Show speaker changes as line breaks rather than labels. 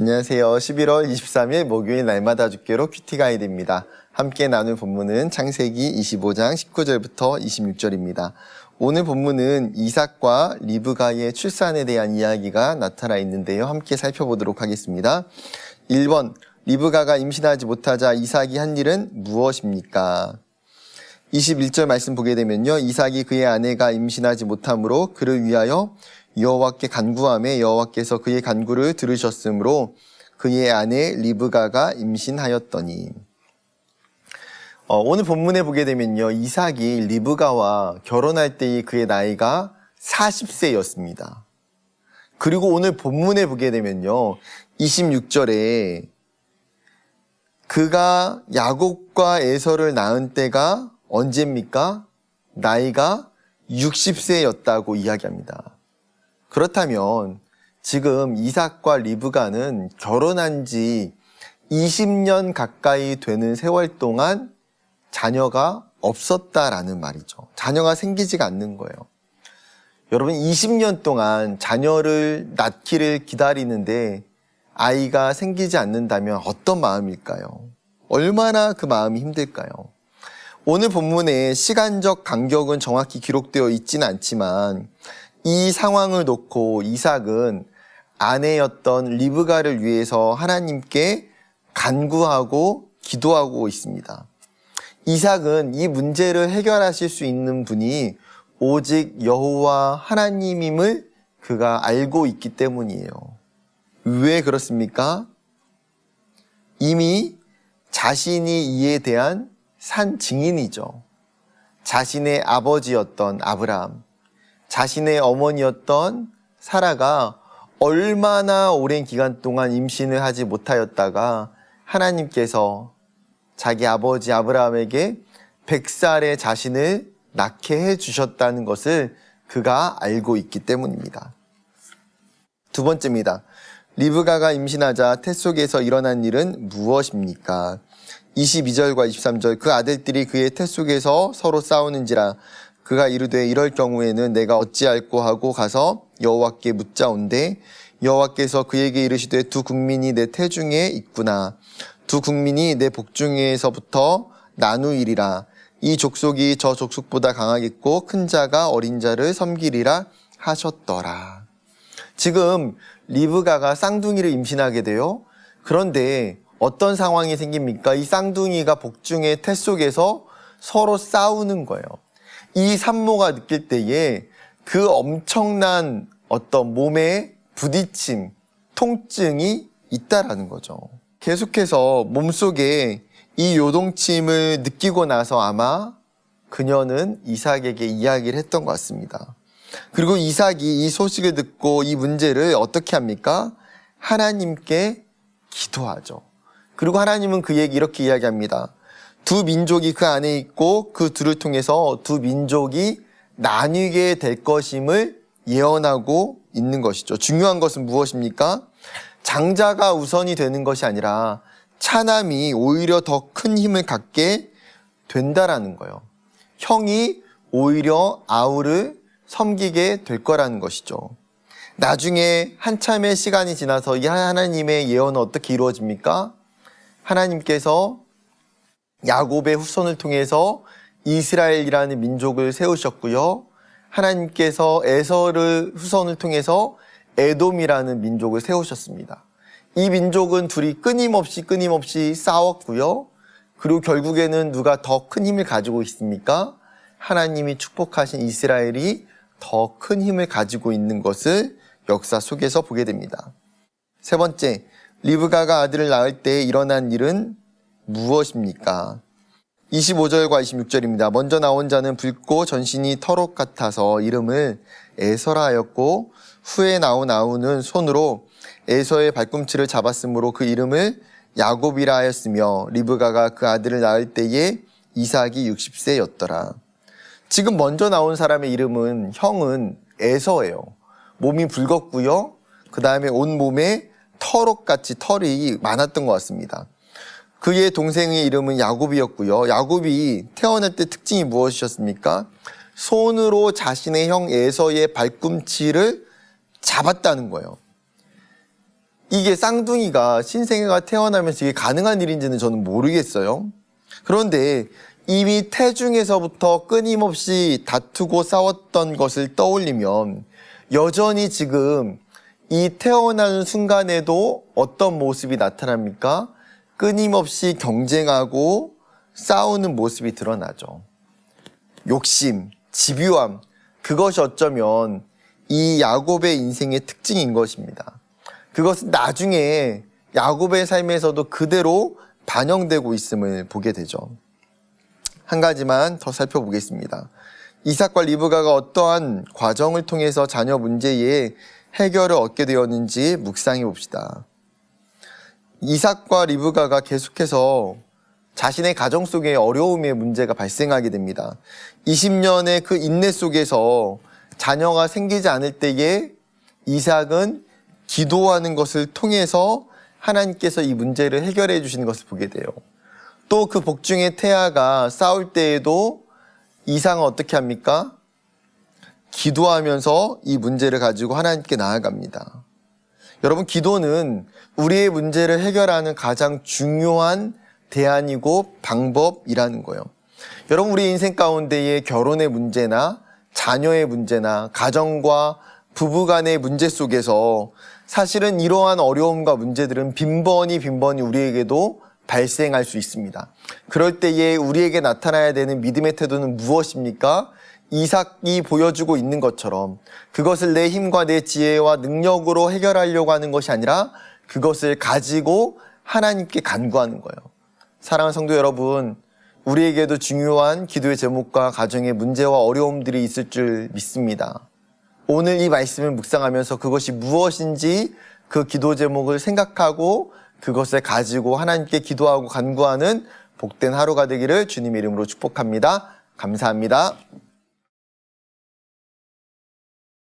안녕하세요. 11월 23일 목요일 날마다 죽게로 큐티 가이드입니다. 함께 나눌 본문은 창세기 25장 19절부터 26절입니다. 오늘 본문은 이삭과 리브가의 출산에 대한 이야기가 나타나 있는데요. 함께 살펴보도록 하겠습니다. 1번 리브가가 임신하지 못하자 이삭이 한 일은 무엇입니까? 21절 말씀 보게 되면요. 이삭이 그의 아내가 임신하지 못하므로 그를 위하여 여호와께 간구함에 여호와께서 그의 간구를 들으셨으므로 그의 아내 리브가가 임신하였더니 어, 오늘 본문에 보게 되면요. 이삭이 리브가와 결혼할 때의 그의 나이가 40세였습니다. 그리고 오늘 본문에 보게 되면요. 26절에 그가 야곱과 에서를 낳은 때가 언제입니까? 나이가 60세였다고 이야기합니다. 그렇다면 지금 이삭과 리브가는 결혼한 지 20년 가까이 되는 세월 동안 자녀가 없었다라는 말이죠. 자녀가 생기지가 않는 거예요. 여러분 20년 동안 자녀를 낳기를 기다리는데 아이가 생기지 않는다면 어떤 마음일까요? 얼마나 그 마음이 힘들까요? 오늘 본문에 시간적 간격은 정확히 기록되어 있지는 않지만 이 상황을 놓고 이삭은 아내였던 리브가를 위해서 하나님께 간구하고 기도하고 있습니다. 이삭은 이 문제를 해결하실 수 있는 분이 오직 여호와 하나님임을 그가 알고 있기 때문이에요. 왜 그렇습니까? 이미 자신이 이에 대한 산 증인이죠. 자신의 아버지였던 아브라함, 자신의 어머니였던 사라가 얼마나 오랜 기간 동안 임신을 하지 못하였다가 하나님께서 자기 아버지 아브라함에게 100살의 자신을 낳게 해 주셨다는 것을 그가 알고 있기 때문입니다. 두 번째입니다. 리브가가 임신하자 태 속에서 일어난 일은 무엇입니까? 22절과 23절 그 아들들이 그의 태 속에서 서로 싸우는지라 그가 이르되 이럴 경우에는 내가 어찌할꼬 하고 가서 여호와께 묻자온대 여호와께서 그에게 이르시되 두 국민이 내 태 중에 있구나. 두 국민이 내 복중에서부터 나누이리라. 이 족속이 저 족속보다 강하겠고 큰 자가 어린 자를 섬기리라 하셨더라. 지금 리브가가 쌍둥이를 임신하게 돼요. 그런데 어떤 상황이 생깁니까? 이 쌍둥이가 복중의 태 속에서 서로 싸우는 거예요. 이 산모가 느낄 때에 그 엄청난 어떤 몸의 부딪힘, 통증이 있다라는 거죠. 계속해서 몸속에 이 요동침을 느끼고 나서 아마 그녀는 이삭에게 이야기를 했던 것 같습니다. 그리고 이삭이 이 소식을 듣고 이 문제를 어떻게 합니까? 하나님께 기도하죠. 그리고 하나님은 그에게 이렇게 이야기합니다. 두 민족이 그 안에 있고 그 둘을 통해서 두 민족이 나뉘게 될 것임을 예언하고 있는 것이죠. 중요한 것은 무엇입니까? 장자가 우선이 되는 것이 아니라 차남이 오히려 더 큰 힘을 갖게 된다라는 거예요. 형이 오히려 아우를 섬기게 될 거라는 것이죠. 나중에 한참의 시간이 지나서 이 하나님의 예언은 어떻게 이루어집니까? 하나님께서 야곱의 후손을 통해서 이스라엘이라는 민족을 세우셨고요. 하나님께서 에서를 후손을 통해서 에돔이라는 민족을 세우셨습니다. 이 민족은 둘이 끊임없이 끊임없이 싸웠고요. 그리고 결국에는 누가 더 큰 힘을 가지고 있습니까? 하나님이 축복하신 이스라엘이 더 큰 힘을 가지고 있는 것을 역사 속에서 보게 됩니다. 세 번째, 리브가가 아들을 낳을 때 일어난 일은 무엇입니까? 25절과 26절입니다. 먼저 나온 자는 붉고 전신이 터록 같아서 이름을 에서라 하였고 후에 나온 아우는 손으로 에서의 발꿈치를 잡았으므로 그 이름을 야곱이라 하였으며 리브가가 그 아들을 낳을 때에 이삭이 60세였더라. 지금 먼저 나온 사람의 이름은 형은 에서예요. 몸이 붉었고요. 그 다음에 온 몸에 터록같이 털이 많았던 것 같습니다. 그의 동생의 이름은 야곱이었고요. 야곱이 태어날 때 특징이 무엇이었습니까? 손으로 자신의 형 에서의 발꿈치를 잡았다는 거예요. 이게 쌍둥이가 신생아가 태어나면서 이게 가능한 일인지는 저는 모르겠어요. 그런데 이미 태중에서부터 끊임없이 다투고 싸웠던 것을 떠올리면 여전히 지금 이 태어나는 순간에도 어떤 모습이 나타납니까? 끊임없이 경쟁하고 싸우는 모습이 드러나죠. 욕심, 집요함, 그것이 어쩌면 이 야곱의 인생의 특징인 것입니다. 그것은 나중에 야곱의 삶에서도 그대로 반영되고 있음을 보게 되죠. 한 가지만 더 살펴보겠습니다. 이삭과 리브가가 어떠한 과정을 통해서 자녀 문제에 해결을 얻게 되었는지 묵상해 봅시다. 이삭과 리브가가 계속해서 자신의 가정 속에 어려움의 문제가 발생하게 됩니다. 20년의 그 인내 속에서 자녀가 생기지 않을 때에 이삭은 기도하는 것을 통해서 하나님께서 이 문제를 해결해 주시는 것을 보게 돼요. 또 그 복중의 태아가 싸울 때에도 이삭은 어떻게 합니까? 기도하면서 이 문제를 가지고 하나님께 나아갑니다. 여러분, 기도는 우리의 문제를 해결하는 가장 중요한 대안이고 방법이라는 거예요. 여러분, 우리 인생 가운데의 결혼의 문제나 자녀의 문제나 가정과 부부 간의 문제 속에서 사실은 이러한 어려움과 문제들은 빈번히 빈번히 우리에게도 발생할 수 있습니다. 그럴 때에 우리에게 나타나야 되는 믿음의 태도는 무엇입니까? 이삭이 보여주고 있는 것처럼 그것을 내 힘과 내 지혜와 능력으로 해결하려고 하는 것이 아니라 그것을 가지고 하나님께 간구하는 거예요. 사랑하는 성도 여러분, 우리에게도 중요한 기도의 제목과 가정의 문제와 어려움들이 있을 줄 믿습니다. 오늘 이 말씀을 묵상하면서 그것이 무엇인지 그 기도 제목을 생각하고 그것을 가지고 하나님께 기도하고 간구하는 복된 하루가 되기를 주님의 이름으로 축복합니다. 감사합니다.